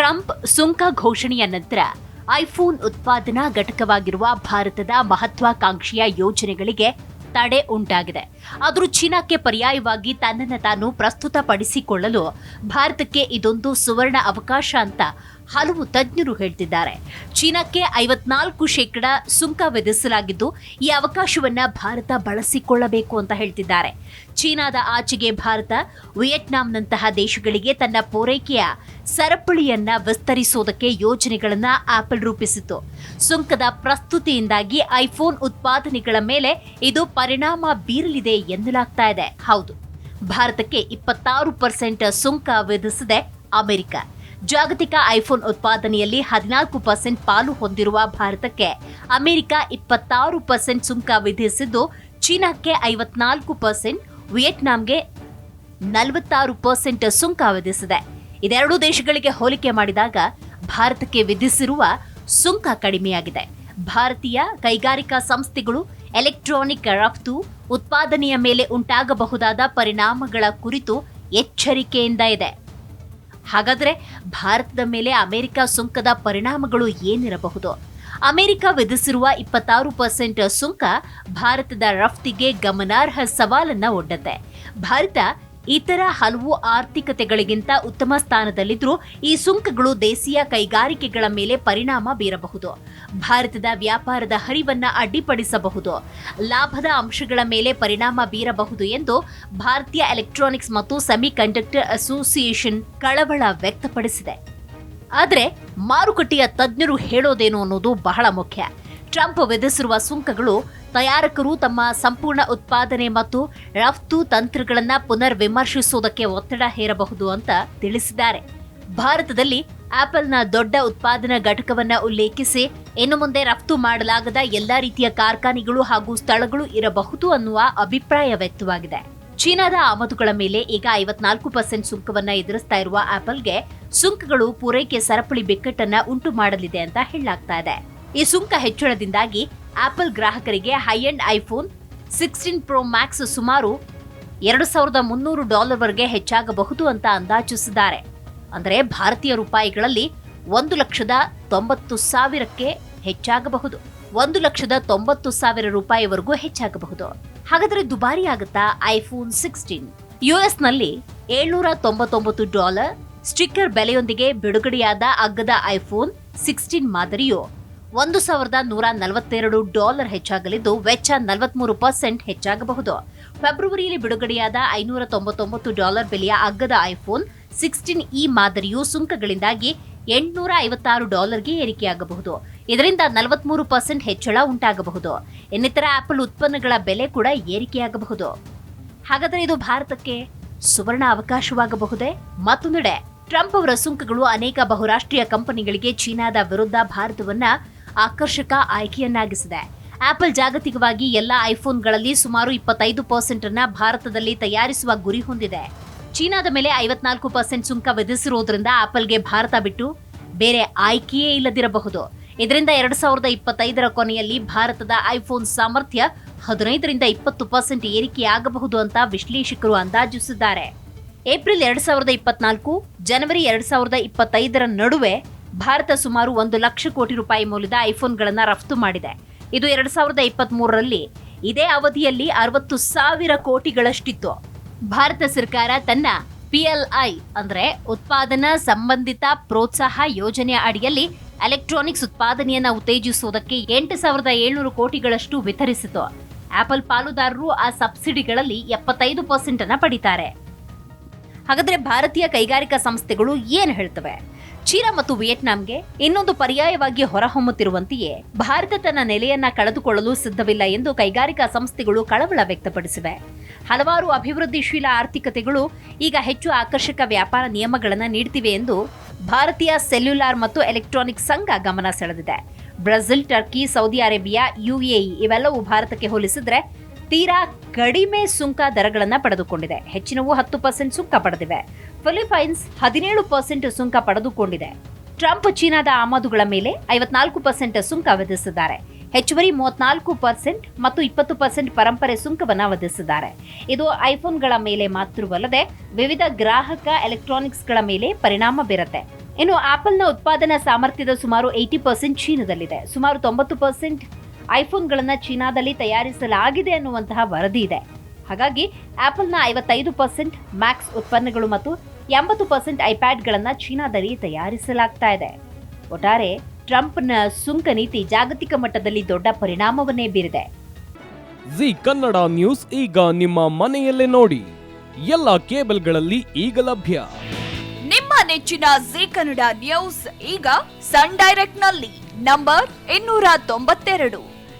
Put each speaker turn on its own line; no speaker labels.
Trump ಸುಂಕ ಘೋಷಣೆಯ ನಂತರ iPhone ಉತ್ಪಾದನಾ ಘಟಕವಾಗಿರುವ ಭಾರತದ ಮಹತ್ವಾಕಾಂಕ್ಷೆಯ ಯೋಜನೆಗಳಿಗೆ ತಡೆ ಉಂಟಾಗಿದೆ. ಆದರೂ ಚೀನಾಕ್ಕೆ ಪರ್ಯಾಯವಾಗಿ ತನ್ನನ್ನು ತಾನು ಪ್ರಸ್ತುತಪಡಿಸಿಕೊಳ್ಳಲು ಭಾರತಕ್ಕೆ ಇದೊಂದು ಸುವರ್ಣ ಅವಕಾಶ ಅಂತ ಹಲವು ತಜ್ಞರು ಹೇಳ್ತಿದ್ದಾರೆ. ಚೀನಾಕ್ಕೆ ಐವತ್ನಾಲ್ಕು ಶೇಕಡ ಸುಂಕ ವಿಧಿಸಲಾಗಿದ್ದು ಈ ಅವಕಾಶವನ್ನು ಭಾರತ ಬಳಸಿಕೊಳ್ಳಬೇಕು ಅಂತ ಹೇಳ್ತಿದ್ದಾರೆ. ಚೀನಾದ ಆಚೆಗೆ ಭಾರತ ವಿಯೆಟ್ನಾಂನಂತಹ ದೇಶಗಳಿಗೆ ತನ್ನ ಪೂರೈಕೆಯ ಸರಪಳಿಯನ್ನ ವಿಸ್ತರಿಸೋದಕ್ಕೆ ಯೋಜನೆಗಳನ್ನ ಆಪಲ್ ರೂಪಿಸಿತು ಸುಂಕದ ಪ್ರಸ್ತುತಿಯಿಂದಾಗಿ ಐಫೋನ್ ಉತ್ಪಾದನೆಗಳ ಮೇಲೆ ಇದು ಪರಿಣಾಮ ಬೀರಲಿದೆ ಎನ್ನಲಾಗ್ತಾ ಇದೆ. ಹೌದು. ಭಾರತಕ್ಕೆ ಇಪ್ಪತ್ತಾರು ಪರ್ಸೆಂಟ್ ಸುಂಕ ವಿಧಿಸಿದೆ ಅಮೆರಿಕ. ಜಾಗತಿಕ ಐಫೋನ್ ಉತ್ಪಾದನೆಯಲ್ಲಿ ಹದಿನಾಲ್ಕು ಪರ್ಸೆಂಟ್ ಪಾಲು ಹೊಂದಿರುವ ಭಾರತಕ್ಕೆ ಅಮೆರಿಕ ಇಪ್ಪತ್ತಾರು ಪರ್ಸೆಂಟ್ ಸುಂಕ ವಿಧಿಸಿದ್ದು, ಚೀನಾಕ್ಕೆ ಐವತ್ನಾಲ್ಕು ಪರ್ಸೆಂಟ್, ವಿಯೆಟ್ನಾಂಗೆ ನಲವತ್ತಾರು ಪರ್ಸೆಂಟ್ ಸುಂಕ ವಿಧಿಸಿದೆ. ಇದೆರಡೂ ದೇಶಗಳಿಗೆ ಹೋಲಿಕೆ ಮಾಡಿದಾಗ ಭಾರತಕ್ಕೆ ವಿಧಿಸಿರುವ ಸುಂಕ ಕಡಿಮೆಯಾಗಿದೆ. ಭಾರತೀಯ ಕೈಗಾರಿಕಾ ಸಂಸ್ಥೆಗಳು ಎಲೆಕ್ಟ್ರಾನಿಕ್ ರಫ್ತು ಉತ್ಪಾದನೆಯ ಮೇಲೆ ಉಂಟಾಗಬಹುದಾದ ಪರಿಣಾಮಗಳ ಕುರಿತು ಎಚ್ಚರಿಕೆಯಿಂದ ಇದೆ. ಹಾಗಾದರೆ ಭಾರತದ ಮೇಲೆ ಅಮೆರಿಕ ಸುಂಕದ ಪರಿಣಾಮಗಳು ಏನಿರಬಹುದು? ಅಮೆರಿಕ ವಿಧಿಸಿರುವ ಇಪ್ಪತ್ತಾರು ಪರ್ಸೆಂಟ್ ಸುಂಕ ಭಾರತದ ರಫ್ತಿಗೆ ಗಮನಾರ್ಹ ಸವಾಲನ್ನ ಒಡ್ಡತ್ತೆ. ಭಾರತ ಇತರ ಹಲವು ಆರ್ಥಿಕತೆಗಳಿಗಿಂತ ಉತ್ತಮ ಸ್ಥಾನದಲ್ಲಿದ್ದರೂ ಈ ಸುಂಕಗಳು ದೇಶೀಯ ಕೈಗಾರಿಕೆಗಳ ಮೇಲೆ ಪರಿಣಾಮ ಬೀರಬಹುದು. ಭಾರತದ ವ್ಯಾಪಾರದ ಹರಿವನ್ನ ಅಡ್ಡಿಪಡಿಸಬಹುದು. ಲಾಭದ ಅಂಶಗಳ ಮೇಲೆ ಪರಿಣಾಮ ಬೀರಬಹುದು ಎಂದು ಭಾರತೀಯ ಎಲೆಕ್ಟ್ರಾನಿಕ್ಸ್ ಮತ್ತು ಸೆಮಿಕಂಡಕ್ಟರ್ ಅಸೋಸಿಯೇಷನ್ ಕಳವಳ ವ್ಯಕ್ತಪಡಿಸಿದೆ. ಆದರೆ ಮಾರುಕಟ್ಟೆಯ ತಜ್ಞರು ಹೇಳೋದೇನು ಅನ್ನೋದು ಬಹಳ ಮುಖ್ಯ. ಟ್ರಂಪ್ ವಿಧಿಸಿರುವ ಸುಂಕಗಳು ತಯಾರಕರು ತಮ್ಮ ಸಂಪೂರ್ಣ ಉತ್ಪಾದನೆ ಮತ್ತು ರಫ್ತು ತಂತ್ರಗಳನ್ನು ಪುನರ್ ವಿಮರ್ಶಿಸುವುದಕ್ಕೆ ಒತ್ತಡ ಹೇರಬಹುದು ಅಂತ ತಿಳಿಸಿದ್ದಾರೆ. ಭಾರತದಲ್ಲಿ ಆಪಲ್ನ ದೊಡ್ಡ ಉತ್ಪಾದನಾ ಘಟಕವನ್ನ ಉಲ್ಲೇಖಿಸಿ ಇನ್ನು ಮುಂದೆ ರಫ್ತು ಮಾಡಲಾಗದ ಎಲ್ಲಾ ರೀತಿಯ ಕಾರ್ಖಾನೆಗಳು ಹಾಗೂ ಸ್ಥಳಗಳು ಇರಬಹುದು ಅನ್ನುವ ಅಭಿಪ್ರಾಯ ವ್ಯಕ್ತವಾಗಿದೆ. ಚೀನಾದ ಆಮದುಗಳ ಮೇಲೆ ಈಗ ಐವತ್ನಾಲ್ಕು ಪರ್ಸೆಂಟ್ ಸುಂಕವನ್ನು ಎದುರಿಸ್ತಾ ಇರುವ ಆಪಲ್ಗೆ ಸುಂಕಗಳು ಪೂರೈಕೆ ಸರಪಳಿ ಬಿಕ್ಕಟ್ಟನ್ನ ಉಂಟು ಮಾಡಲಿದೆ ಅಂತ ಹೇಳಲಾಗ್ತಾ ಇದೆ. ಈ ಸುಂಕ ಹೆಚ್ಚಳದಿಂದಾಗಿ ಆಪಲ್ ಗ್ರಾಹಕರಿಗೆ high end iPhone sixteen pro max ಸುಮಾರು ಎರಡು ಸಾವಿರದ ಮುನ್ನೂರು ಡಾಲರ್ವರೆಗೆ ಹೆಚ್ಚಾಗಬಹುದು ಅಂತ ಅಂದಾಜಿಸಿದ್ದಾರೆ. ಅಂದರೆ ಭಾರತೀಯ ರೂಪಾಯಿಗಳಲ್ಲಿ ಒಂದು ಲಕ್ಷದ ತೊಂಬತ್ತು ಸಾವಿರಕ್ಕೆ ಹೆಚ್ಚಾಗಬಹುದು. ಒಂದು ಲಕ್ಷದ ತೊಂಬತ್ತು ಸಾವಿರ ರೂಪಾಯಿವರೆಗೂ ಹೆಚ್ಚಾಗಬಹುದು. ಹಾಗಾದರೆ ದುಬಾರಿ ಆಗುತ್ತಾ ಐಫೋನ್ ಸಿಕ್ಸ್ಟೀನ್ ಯುಎಸ್ನಲ್ಲಿ ಏಳ್ನೂರ ತೊಂಬತ್ತೊಂಬತ್ತು ಡಾಲರ್, ಸ್ಟಿಕ್ಕರ್ ಬೆಲೆಯೊಂದಿಗೆ ಬಿಡುಗಡೆಯಾದ ಅಗ್ಗದ ಐಫೋನ್ ಸಿಕ್ಸ್ಟೀನ್ ಮಾದರಿಯು ಒಂದು ಸಾವಿರದ ನೂರ ನಲವತ್ತೆರಡು ಡಾಲರ್ ಹೆಚ್ಚಾಗಲಿದ್ದು ವೆಚ್ಚ ನಲವತ್ಮೂರು ಪರ್ಸೆಂಟ್ ಹೆಚ್ಚಾಗಬಹುದು. ಫೆಬ್ರವರಿಯಲ್ಲಿ ಬಿಡುಗಡೆಯಾದ ಐನೂರ ತೊಂಬತ್ತೊಂಬತ್ತು ಡಾಲರ್ ಬೆಲೆಯ ಅಗ್ಗದ ಐಫೋನ್ ಸಿಕ್ಸ್ಟೀನ್ ಇ ಮಾದರಿಯು ಸುಂಕಗಳಿಂದಾಗಿ ಎಂಟುನೂರ ಐವತ್ತಾರು ಡಾಲರ್ಗೆ ಏರಿಕೆಯಾಗಬಹುದು. ಇದರಿಂದ ನಲವತ್ಮೂರು ಪರ್ಸೆಂಟ್ ಹೆಚ್ಚಳ ಉಂಟಾಗಬಹುದು. ಇನ್ನಿತರ ಆಪಲ್ ಉತ್ಪನ್ನಗಳ ಬೆಲೆ ಕೂಡ ಏರಿಕೆಯಾಗಬಹುದು. ಹಾಗಾದರೆ ಇದು ಭಾರತಕ್ಕೆ ಸುವರ್ಣ ಅವಕಾಶವಾಗಬಹುದೇ? ಮತ್ತೊಂದೆಡೆ, ಟ್ರಂಪ್ ಅವರ ಸುಂಕಗಳು ಅನೇಕ ಬಹುರಾಷ್ಟ್ರೀಯ ಕಂಪನಿಗಳಿಗೆ ಚೀನಾದ ವಿರುದ್ಧ ಭಾರತವನ್ನ ಆಕರ್ಷಕ ಆಯ್ಕೆಯನ್ನಾಗಿಸಿದೆ. ಆಪಲ್ ಜಾಗತಿಕವಾಗಿ ಎಲ್ಲ ಐಫೋನ್ಗಳಲ್ಲಿ ಸುಮಾರು ಇಪ್ಪತ್ತೈದು ಪರ್ಸೆಂಟ್ ಅನ್ನ ಭಾರತದಲ್ಲಿ ತಯಾರಿಸುವ ಗುರಿ ಹೊಂದಿದೆ. ಚೀನಾದ ಮೇಲೆ ಐವತ್ನಾಲ್ಕು ಪರ್ಸೆಂಟ್ ಸುಂಕ ವಿಧಿಸಿರುವುದರಿಂದ ಆಪಲ್ಗೆ ಭಾರತ ಬಿಟ್ಟು ಬೇರೆ ಆಯ್ಕೆಯೇ ಇಲ್ಲದಿರಬಹುದು. ಇದರಿಂದ ಎರಡ್ ಸಾವಿರದ ಇಪ್ಪತ್ತೈದರ ಕೊನೆಯಲ್ಲಿ ಭಾರತದ ಐಫೋನ್ ಸಾಮರ್ಥ್ಯ ಹದಿನೈದರಿಂದ ಇಪ್ಪತ್ತು ಪರ್ಸೆಂಟ್ ಏರಿಕೆಯಾಗಬಹುದು ಅಂತ ವಿಶ್ಲೇಷಕರು ಅಂದಾಜಿಸಿದ್ದಾರೆ. ಏಪ್ರಿಲ್ ಎರಡ್ ಸಾವಿರದ ಇಪ್ಪತ್ನಾಲ್ಕು, ಜನವರಿ ಎರಡ್ ಸಾವಿರದ ಇಪ್ಪತ್ತೈದರ ನಡುವೆ ಭಾರತ ಸುಮಾರು ಒಂದು ಲಕ್ಷ ಕೋಟಿ ರೂಪಾಯಿ ಮೌಲ್ಯದ ಐಫೋನ್ಗಳನ್ನು ರಫ್ತು ಮಾಡಿದೆ. ಇದು ಎರಡ್ ಸಾವಿರದ ಇಪ್ಪತ್ತ್ ಮೂರರಲ್ಲಿ ಇದೇ ಅವಧಿಯಲ್ಲಿ ಅರವತ್ತು ಸಾವಿರ ಕೋಟಿಗಳಷ್ಟಿತ್ತು. ಭಾರತ ಸರ್ಕಾರ ತನ್ನ ಪಿಎಲ್ಐ ಅಂದರೆ ಉತ್ಪಾದನಾ ಸಂಬಂಧಿತ ಪ್ರೋತ್ಸಾಹ ಯೋಜನೆಯ ಅಡಿಯಲ್ಲಿ ಎಲೆಕ್ಟ್ರಾನಿಕ್ಸ್ ಉತ್ಪಾದನೆಯನ್ನು ಉತ್ತೇಜಿಸುವುದಕ್ಕೆ ಎಂಟು ಸಾವಿರದ ಏಳ್ನೂರು ಕೋಟಿಗಳಷ್ಟು ವಿತರಿಸಿತು. ಆಪಲ್ ಪಾಲುದಾರರು ಆ ಸಬ್ಸಿಡಿಗಳಲ್ಲಿ ಎಪ್ಪತ್ತೈದು ಪರ್ಸೆಂಟ್ ಅನ್ನ ಪಡಿತಾರೆ. ಹಾಗಾದ್ರೆ ಭಾರತೀಯ ಕೈಗಾರಿಕಾ ಸಂಸ್ಥೆಗಳು ಏನು ಹೇಳ್ತವೆ? ಚೀನಾ ಮತ್ತು ವಿಯೆಟ್ನಾಂಗೆ ಇನ್ನೊಂದು ಪರ್ಯಾಯವಾಗಿ ಹೊರಹೊಮ್ಮುತ್ತಿರುವಂತೆಯೇ ಭಾರತ ತನ್ನ ನೆಲೆಯನ್ನ ಕಳೆದುಕೊಳ್ಳಲು ಸಿದ್ಧವಿಲ್ಲ ಎಂದು ಕೈಗಾರಿಕಾ ಸಂಸ್ಥೆಗಳು ಕಳವಳ ವ್ಯಕ್ತಪಡಿಸಿವೆ. ಹಲವಾರು ಅಭಿವೃದ್ಧಿಶೀಲ ಆರ್ಥಿಕತೆಗಳು ಈಗ ಹೆಚ್ಚು ಆಕರ್ಷಕ ವ್ಯಾಪಾರ ನಿಯಮಗಳನ್ನು ನೀಡ್ತಿವೆ ಎಂದು ಭಾರತೀಯ ಸೆಲ್ಯುಲಾರ್ ಮತ್ತು ಎಲೆಕ್ಟ್ರಾನಿಕ್ ಸಂಘ ಗಮನ ಸೆಳೆದಿದೆ. Brazil, Turkey, Saudi Arabia UAE ಇವೆಲ್ಲವೂ ಭಾರತಕ್ಕೆ ಹೋಲಿಸಿದ್ರೆ ತೀರಾ ಕಡಿಮೆ ಸುಂಕ ದರಗಳನ್ನು ಪಡೆದುಕೊಂಡಿದೆ. ಹೆಚ್ಚಿನವು ಹತ್ತು ಪರ್ಸೆಂಟ್ ಸುಂಕ ಪಡೆದಿವೆ. ಫಿಲಿಪೈನ್ಸ್ ಹದಿನೇಳು ಪರ್ಸೆಂಟ್ ಸುಂಕ ಪಡೆದುಕೊಂಡಿದೆ. ಟ್ರಂಪ್ ಚೀನಾದ ಆಮದುಗಳ ಮೇಲೆ ಐವತ್ನಾಲ್ಕು ಪರ್ಸೆಂಟ್ ಸುಂಕ ವಿಧಿಸಿದ್ದಾರೆ. ಹೆಚ್ಚುವರಿ ಮೂವತ್ನಾಲ್ಕು ಪರ್ಸೆಂಟ್ ಮತ್ತು ಇಪ್ಪತ್ತು ಪರ್ಸೆಂಟ್ ಪರಂಪರೆ ಸುಂಕವನ್ನು ವಿಧಿಸಿದ್ದಾರೆ. ಇದು ಐಫೋನ್ಗಳ ಮೇಲೆ ಮಾತ್ರವಲ್ಲದೆ ವಿವಿಧ ಗ್ರಾಹಕ ಎಲೆಕ್ಟ್ರಾನಿಕ್ಸ್ಗಳ ಮೇಲೆ ಪರಿಣಾಮ ಬೀರುತ್ತೆ. ಇನ್ನು ಆಪಲ್ನ ಉತ್ಪಾದನಾ ಸಾಮರ್ಥ್ಯದ ಸುಮಾರು ಏಯ್ಟಿ ಪರ್ಸೆಂಟ್ ಚೀನಾದಲ್ಲಿದೆ. ಸುಮಾರು ತೊಂಬತ್ತು ಪರ್ಸೆಂಟ್ ಐಫೋನ್ಗಳನ್ನು ಚೀನಾದಲ್ಲಿ ತಯಾರಿಸಲಾಗಿದೆ ಅನ್ನುವಂತಹ ವರದಿ ಇದೆ. ಹಾಗಾಗಿ ಆಪಲ್ನ ಐವತ್ತೈದು ಪರ್ಸೆಂಟ್ ಮ್ಯಾಕ್ಸ್ ಉತ್ಪನ್ನಗಳು ಮತ್ತು ಎಂಬತ್ತು ಪರ್ಸೆಂಟ್ ಐಪ್ಯಾಡ್ಗಳನ್ನು ಚೀನಾದಲ್ಲಿ ತಯಾರಿಸಲಾಗ್ತಾ ಇದೆ. ಒಟ್ಟಾರೆ ಟ್ರಂಪ್ನ ಸುಂಕ ನೀತಿ ಜಾಗತಿಕ ಮಟ್ಟದಲ್ಲಿ ದೊಡ್ಡ ಪರಿಣಾಮವನ್ನೇ ಬೀರಿದೆ.
ಜಿ ಕನ್ನಡ ನ್ಯೂಸ್ ಈಗ ನಿಮ್ಮ ಮನೆಯಲ್ಲೇ ನೋಡಿ. ಎಲ್ಲ ಕೇಬಲ್ಗಳಲ್ಲಿ ಈಗ ಲಭ್ಯ.
ನಿಮ್ಮ ನೆಚ್ಚಿನ ಜಿ ಕನ್ನಡ ನ್ಯೂಸ್ ಈಗ ಸನ್ ಡೈರೆಕ್ಟ್ನಲ್ಲಿ ನಂಬರ್ ಇನ್ನೂರ ತೊಂಬತ್ತೆರಡು.